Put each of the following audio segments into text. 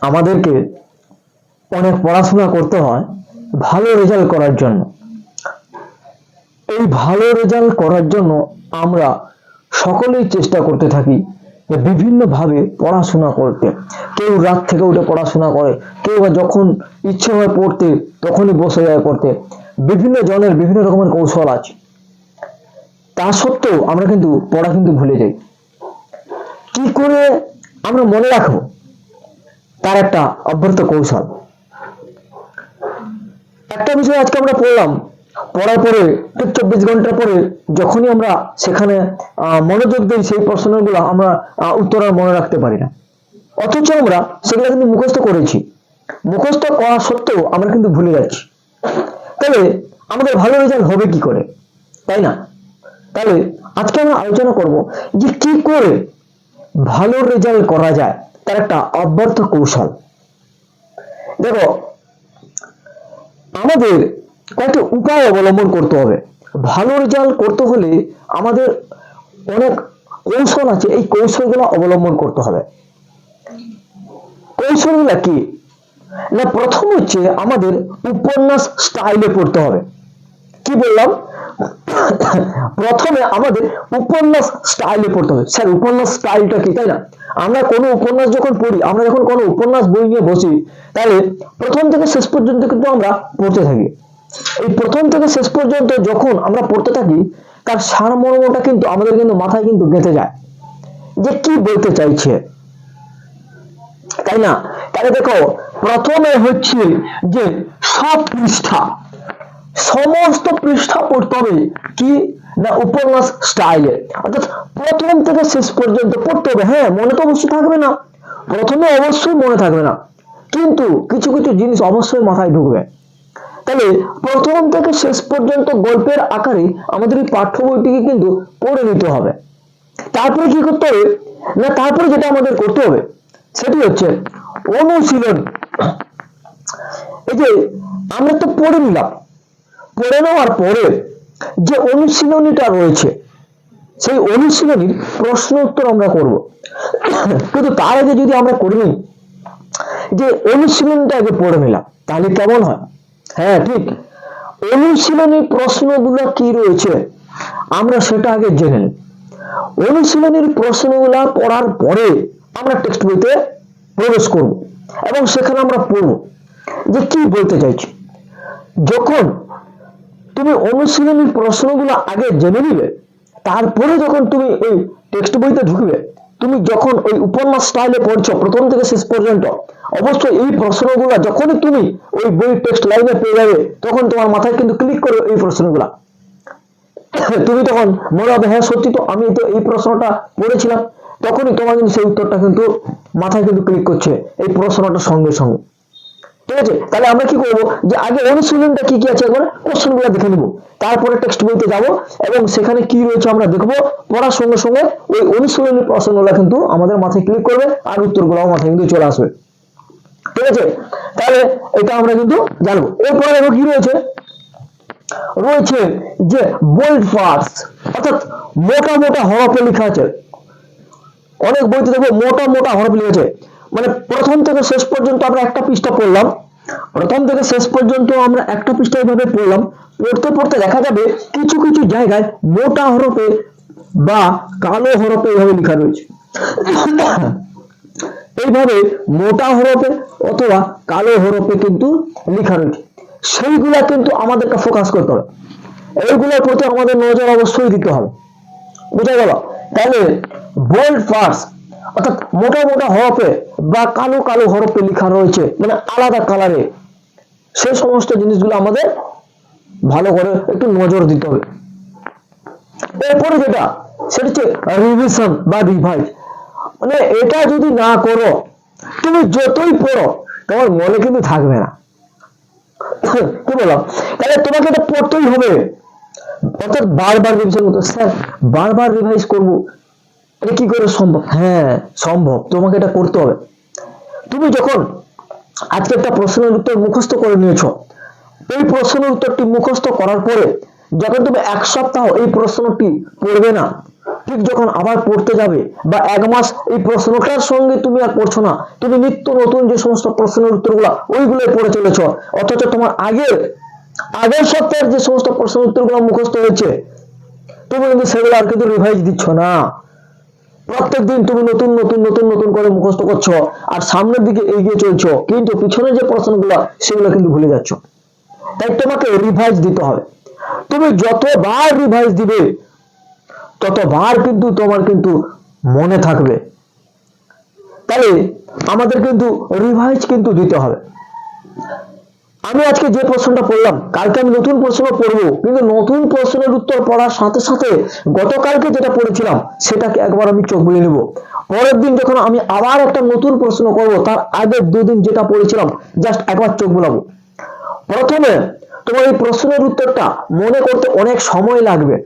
আমাদেরকে অনেক পড়াশোনা করতে হয় ভালো রেজাল্ট করার জন্য। এই ভালো রেজাল্ট করার জন্য আমরা সকলেই চেষ্টা করতে থাকি বিভিন্নভাবে পড়াশোনা করতে। কেউ রাত থেকে উঠে পড়াশোনা করে, কেউ যখন ইচ্ছে হয় পড়তে, তখনই বসে যায় পড়তে। বিভিন্ন জনের বিভিন্ন রকমের কৌশল আছে। তা সত্ত্বেও আমরা কিন্তু পড়া কিন্তু ভুলে যাই। কি করে আমরা মনে রাখব? তার একটা অভ্যর্থ কৌশল। একটা বিষয় আজকে আমরা পড়লাম। পড়ার পরে চব্বিশ ঘণ্টা পরে যখনই আমরা সেখানে মনোযোগ দিই, সেই প্রশ্নগুলো আমরা উত্তর আর মনে রাখতে পারি না। অথচ আমরা সেগুলো কিন্তু মুখস্থ করেছি। মুখস্থ করা সত্ত্বেও আমরা কিন্তু ভুলে যাচ্ছি। তাহলে আমাদের ভালো রেজাল্ট হবে কি করে? তাই না? তাহলে আজকে আমরা আলোচনা করব যে কি করে ভালো রেজাল্ট করা যায়। তার একটা অব্যর্থ কৌশল। দেখো, আমাদের কয়েকটি উপায় অবলম্বন করতে হবে। ভালো রেজাল্ট করতে হলে আমাদের অনেক কৌশল আছে, এই কৌশলগুলো অবলম্বন করতে হবে। কৌশলগুলো কি? না, প্রথম হচ্ছে আমাদের উপন্যাস স্টাইলে পড়তে হবে। কি বললাম? প্রথমে আমাদের উপন্যাস স্টাইলে পড়তে হবে। স্যার, উপন্যাস স্টাইলটা কি, তাই না? আমরা কোনো উপন্যাস যখন পড়ি, আমরা যখন কোনো উপন্যাস বই নিয়ে বসি, তাহলে প্রথম থেকে শেষ পর্যন্ত কিন্তু আমরা পড়তে থাকি। এই প্রথম থেকে শেষ পর্যন্ত যখন আমরা পড়তে থাকি, তার সারমর্মটা কিন্তু আমাদের কিন্তু মাথায় কিন্তু গেঁথে যায়। যে কি বলতে চাইছে? তাই না? তাহলে দেখো, প্রথমে হচ্ছে যে সব পৃষ্ঠা। সমস্ত পৃষ্ঠা পড়তে হবে। কি? না উপন্যাস স্টাইলে অর্থাৎ প্রথম থেকে শেষ পর্যন্ত পড়তে হবে। হ্যাঁ মনে তো অবশ্যই থাকবে না। প্রথমে অবশ্যই মনে থাকবে না। কিন্তু কিছু কিছু জিনিস অবশ্যই মাথায় ঢুকবে। তাহলে প্রথম থেকে শেষ পর্যন্ত গল্পের আকারে আমাদের এই পাঠ্য বইটিকে কিন্তু পড়ে নিতে হবে। তারপরে কি করতে হবে? না, তারপরে যেটা আমাদের করতে হবে, সেটি হচ্ছে অনুশীলন। এই যে, আমরা তো পড়ে নিলাম। পড়ে নেওয়ার পরে যে অনুশীলনীটা রয়েছে, সেই অনুশীলনীর প্রশ্ন উত্তর আমরা করব। কিন্তু তার আগে যদি আমরা করে নিই, যে অনুশীলনটা আগে পড়ে নিলাম, তাহলে কেমন হয়? হ্যাঁ ঠিক। অনুশীলনী প্রশ্নগুলো কি রয়েছে, আমরা সেটা আগে জেনে নিই। অনুশীলনীর প্রশ্নগুলা পড়ার পরে আমরা টেক্সট বইতে প্রবেশ করব এবং সেখানে আমরা পড়ব যে কি বলতে চাইছি। যখন তুমি অনুশীলনীর প্রশ্নগুলো আগে জেনে নিবে, তারপরে যখন তুমি ওই টেক্সট বইতে ঢুকবে, তুমি যখন ওই উপন্যাস স্টাইলে পড়ছো, প্রথম থেকে শেষ পর্যন্ত, অবশ্যই এই প্রশ্নগুলো যখনই তুমি ওই বই টেক্সট লাইনে পেয়ে যাবে, তখন তোমার মাথায় কিন্তু ক্লিক করবে এই প্রশ্নগুলা। তুমি তখন মনে হবে হ্যাঁ সত্যি তো আমি তো এই প্রশ্নটা পড়েছিলাম, তখনই তোমার কিন্তু সেই উত্তরটা কিন্তু মাথায় কিন্তু ক্লিক করছে, এই প্রশ্নটার সঙ্গে সঙ্গে। তাহলে আমরা কি করব? যে আগে অনুশীলনটা কি কি আছে একবার দেখে তারপরে টেক্সট বইতে এবং সেখানে কি রয়েছে আমরা দেখব। পড়ার সঙ্গে সঙ্গে ওই অনুশীলনের কিন্তু আমাদের মাথায় ক্লিক করবে আর মাথায় কিন্তু চলে আসবে। ঠিক আছে? তাহলে এটা আমরা কিন্তু জানব। এরপরে দেখো কি রয়েছে? রয়েছে যে বোল্ড পার্টস অর্থাৎ মোটা মোটা হরফে লেখা আছে। অনেক বইতে দেখব মোটা মোটা হরফ লিখেছে মানে প্রথম থেকে শেষ পর্যন্ত আমরা একটা পৃষ্ঠা পড়লাম। প্রথম থেকে শেষ পর্যন্ত আমরা একটা পৃষ্ঠা এইভাবে পড়লাম। পড়তে পড়তে দেখা যাবে কিছু কিছু জায়গায় মোটা হরফে বা কালো হরফে এইভাবে লেখা রয়েছে। এইভাবে মোটা হরফে অথবা কালো হরফে কিন্তু লেখা রয়েছে। সেইগুলা কিন্তু আমাদেরকে ফোকাস করতে হবে। এইগুলোর প্রতি আমাদের নজর অবশ্যই দিতে হবে। বুঝা গেল? তাহলে বোল্ড পার্টস অর্থাৎ মোটা মোটা হরফে বা কালো কালো হরফে লেখা রয়েছে মানে আলাদা কালারে সেই সমস্ত জিনিসগুলো আমাদের ভালো করে একটু নজর দিতে হবে। এরপরে যেটা, সেটা হচ্ছে রিভিশন বা রিভাইজ মানে এটা যদি না করো, তুমি যতই পড়ো, তোমার মনে কিন্তু থাকবে না। কি বললাম? তাহলে তোমাকে এটা পড়তেই হবে। অর্থাৎ বারবার রিভিশন করতে স্যার, বারবার রিভাইজ করব এটা কি করে সম্ভব? হ্যাঁ সম্ভব। তোমাকে এটা করতে হবে। তুমি যখন আজকে একটা প্রশ্নের উত্তর মুখস্থ করে নিয়েছো, এই প্রশ্নের উত্তরটি মুখস্থ করার পরে যখন তুমি এক সপ্তাহ এই প্রশ্নটি পড়বে না, ঠিক যখন আবার পড়তে যাবে বা এক মাস এই প্রশ্নটার সঙ্গে তুমি আর পড়ছো না, তুমি নিত্য নতুন যে সমস্ত প্রশ্নের উত্তরগুলো ওইগুলোই পড়ে চলেছ, অথচ তোমার আগের আগের সপ্তাহের যে সমস্ত প্রশ্নের উত্তরগুলো মুখস্থ হয়েছে, তুমি কিন্তু সেগুলো আর কিন্তু রিভাইজ দিচ্ছ না। প্রত্যেক দিন তুমি নতুন নতুন নতুন নতুন করে মুখস্থ করছ আর সামনের দিকে এগিয়ে চলছো, কিন্তু পিছনে যে প্রশ্নগুলো, সেগুলো কিন্তু ভুলে যাচ্ছ। তাই তোমাকে রিভাইজ দিতে হবে। তুমি যতবার রিভাইজ দিবে, ততবার কিন্তু তোমার কিন্তু মনে থাকবে। তাহলে আমাদের কিন্তু রিভাইজ কিন্তু দিতে হবে। আমি আজকে যে প্রশ্নটা পড়লাম, কালকে আমি নতুন প্রশ্ন পড়ব, কিন্তু নতুন প্রশ্নের উত্তর পড়ার সাথে সাথে গতকালকে যেটা পড়েছিলাম, সেটাকে একবার আমি চোখ বুলিয়ে নেব। পরের দিন যখন আমি আবার একটা নতুন প্রশ্ন করব, তার আগের দুদিন যেটা পড়েছিলাম জাস্ট একবার চোখ বুলাবো। প্রথমে, তোমার এই প্রশ্নের উত্তরটা মনে করতে অনেক সময় লাগবে।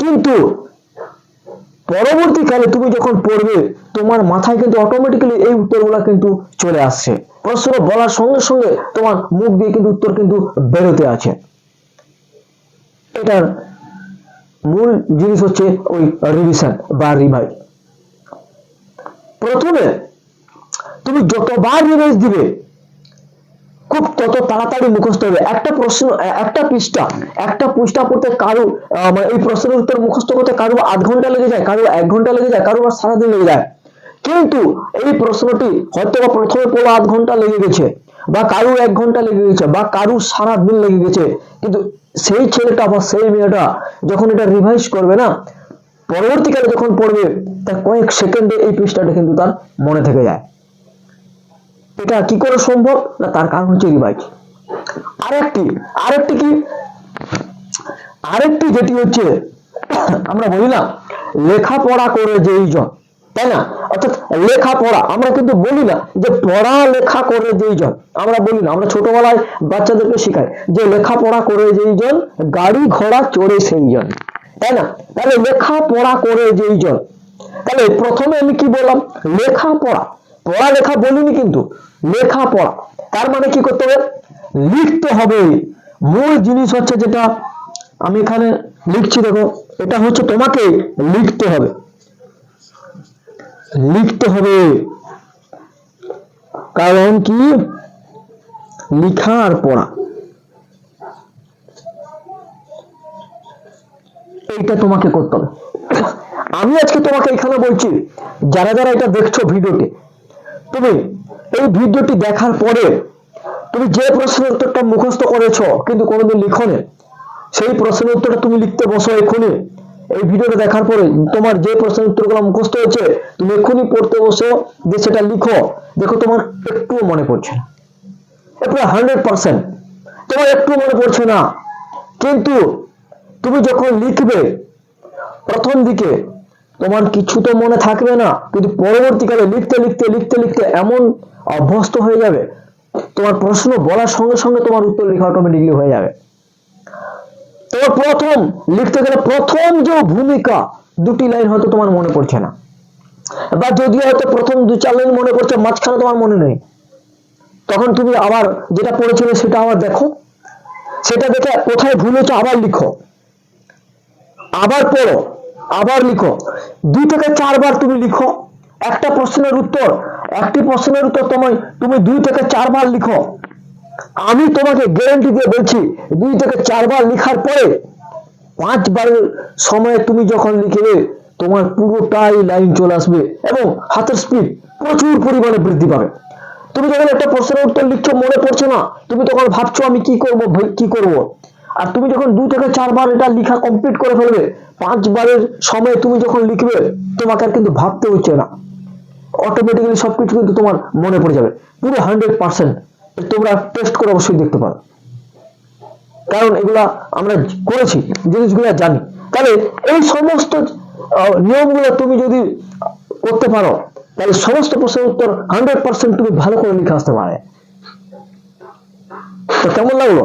কিন্তু পরবর্তীকালে তুমি যখন পড়বে, তোমার মাথায় কিন্তু অটোমেটিক্যালি এই উত্তরগুলো কিন্তু চলে আসছে। প্রশ্ন বলার সঙ্গে সঙ্গে তোমার মুখ দিয়ে কিন্তু উত্তর কিন্তু বেরোতে আছে। এটার মূল জিনিস হচ্ছে ওই রিভিশন বা রিভাইজ প্রথমে তুমি যতবার রিভাইজ দিবে, খুব তত তাড়াতাড়ি মুখস্থ হবে। একটা প্রশ্ন, একটা পৃষ্ঠা একটা পৃষ্ঠা পড়তে কারও মানে এই প্রশ্নের উত্তর মুখস্থ করতে কারও আধ ঘণ্টা লেগে যায়, কারও এক ঘণ্টা লেগে যায়, কারও সারাদিন লেগে যায়। কিন্তু এই প্রশ্নটি হয়তো বা প্রথমে পড়ল আধ ঘণ্টা লেগে গেছে, বা কারও এক ঘণ্টা লেগে গেছে, বা কারও সারা দিন লেগে গেছে। কিন্তু সেই ছেলেটা বা সেই মেয়েটা যখন এটা রিভাইজ করবে না, পরবর্তীকালে যখন পড়বে, তার কয়েক সেকেন্ডে এই পৃষ্ঠাটা কিন্তু তার মনে থেকে যায়। এটা কি করে সম্ভব? না, তার কারণ হচ্ছে রিভাইজ আরেকটি আরেকটি কি? আরেকটি যেটি হচ্ছে, আমরা বলি না লেখাপড়া করে যেই জন তাই না? অর্থাৎ লেখাপড়া, আমরা কিন্তু বলি না যে পড়া লেখা করে যেই জন, আমরা বলি না, আমরা ছোটবেলায় বাচ্চাদেরকে শেখাই যে লেখাপড়া করে যেই জন, গাড়ি ঘোড়া চড়ে সেই জন, তাই না? তাহলে লেখাপড়া করে যেই জন, তাহলে প্রথমে আমি কি বললাম? লেখাপড়া পড়ালেখা বলিনি কিন্তু, লেখাপড়া, তার মানে কি করতে হবে? লিখতে হবে। মূল জিনিস হচ্ছে যেটা, আমি এখানে লিখছি দেখো, এটা হচ্ছে তোমাকে লিখতে হবে। লিখতে হবে। কারণ কি? লিখা আর পড়া। এইটা তোমাকে করতে হবে। আমি আজকে তোমাকে এখানে বলছি, যারা যারা এটা দেখছ ভিডিওটি তুমি এই ভিডিওটি দেখার পরে তুমি যে প্রশ্নের উত্তরটা মুখস্থ করেছ, কিন্তু কোনোদিন লিখনে, সেই প্রশ্নের উত্তরটা তুমি লিখতে বসো এক্ষুনি। এই ভিডিওটা দেখার পরে তোমার যে প্রশ্নের উত্তরগুলো মুখস্থ হয়েছে, তুমি এক্ষুনি পড়তে বসো, যে সেটা লিখো। দেখো তোমার একটুও মনে পড়ছে না। পুরো হান্ড্রেড পার্সেন্ট তোমার একটু মনে পড়ছে না। কিন্তু তুমি যখন লিখবে, প্রথম দিকে তোমার কিছু তো মনে থাকবে না। কিন্তু পরবর্তীকালে লিখতে লিখতে লিখতে লিখতে এমন অভ্যস্ত হয়ে যাবে, তোমার প্রশ্ন বলার সঙ্গে সঙ্গে তোমার উত্তর লেখা অটোমেটিকলি হয়ে যাবে। তোমার প্রথম, লিখতে গেলে প্রথম যে ভূমিকা, দুটি লাইন হয়তো তোমার মনে পড়ছে না। বা যদিও হয়তো প্রথম দু চার লাইন মনে পড়ছে, মাঝখানে তোমার মনে নেই। তখন তুমি আবার যেটা পড়েছিলে সেটা আবার দেখো। সেটা দেখে কোথায় ভুল হচ্ছে আবার লিখো। আবার পড়ো, আবার লিখো। দুই থেকে চারবার তুমি লিখো। একটা প্রশ্নের উত্তর, একটি প্রশ্নের উত্তর তোমায় তুমি দুই থেকে চারবার লিখো। আমি তোমাকে গ্যারান্টি দিয়ে বলছি, দুই থেকে চারবার লিখার পরে পাঁচবারের সময় তুমি যখন লিখবে তোমার পুরোটাই লাইন চলে আসবে এবং হাতের স্পিড প্রচুর পরিমাণে বৃদ্ধি পাবে। তুমি যখন একটা প্রশ্নের উত্তর লিখছো, মনে পড়ছে না, তুমি তখন ভাবছ আমি কি করব কি করব? আর তুমি যখন দু থেকে চারবার এটা লেখা কমপ্লিট করে ফেলবে, পাঁচবারের সময় তুমি যখন লিখবে, তোমাকে আর কিন্তু ভাবতে হচ্ছে না। অটোমেটিক্যালি সবকিছু কিন্তু তোমার মনে পড়ে যাবে। পুরো হান্ড্রেড পার্সেন্ট তোমরা টেস্ট করে অবশ্যই দেখতে পারো। কারণ এগুলা আমরা করেছি, জিনিসগুলো জানি। তাহলে এই সমস্ত নিয়মগুলো তুমি যদি করতে পারো, তাহলে সমস্ত প্রশ্নের উত্তর হান্ড্রেড পার্সেন্ট তুমি ভালো করে লিখে আসতে পারে। তো কেমন লাগল?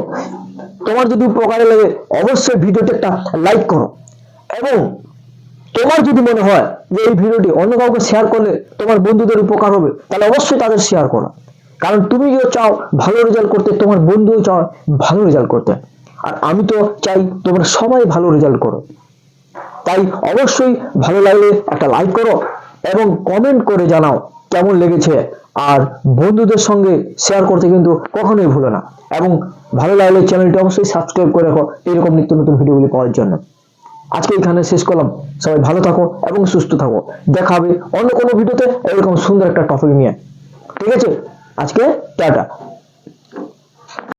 তোমার যদি উপকারে লাগে, অবশ্যই ভিডিওটি একটা লাইক করো। এবং তোমার যদি মনে হয় যে এই ভিডিওটি অন্য কাউকে শেয়ার করলে তোমার বন্ধুদের উপকার হবে, তাহলে অবশ্যই তাদের শেয়ার করো। কারণ তুমি যদি চাও ভালো রেজাল্ট করতে, তোমার বন্ধুও চাও ভালো রেজাল্ট করতে। আর আমি তো চাই তোমরা সবাই ভালো রেজাল্ট করো। তাই অবশ্যই ভালো লাগলে একটা লাইক করো এবং কমেন্ট করে জানাও কেমন লেগেছে। আর বন্ধুদের সঙ্গে শেয়ার করতে কিন্তু কখনোই ভুলো না। এবং ভালো লাগলে চ্যানেলটি অবশ্যই সাবস্ক্রাইব করে রাখো। এরকম নিত্য নতুন ভিডিওগুলি পাওয়ার জন্য। আজকে এখানে শেষ করলাম। সবাই ভালো থাকো এবং সুস্থ থাকো। দেখা হবে অন্য কোনো ভিডিওতে এরকম সুন্দর একটা টপিক নিয়ে। ঠিক আছে? আজকে টাটা।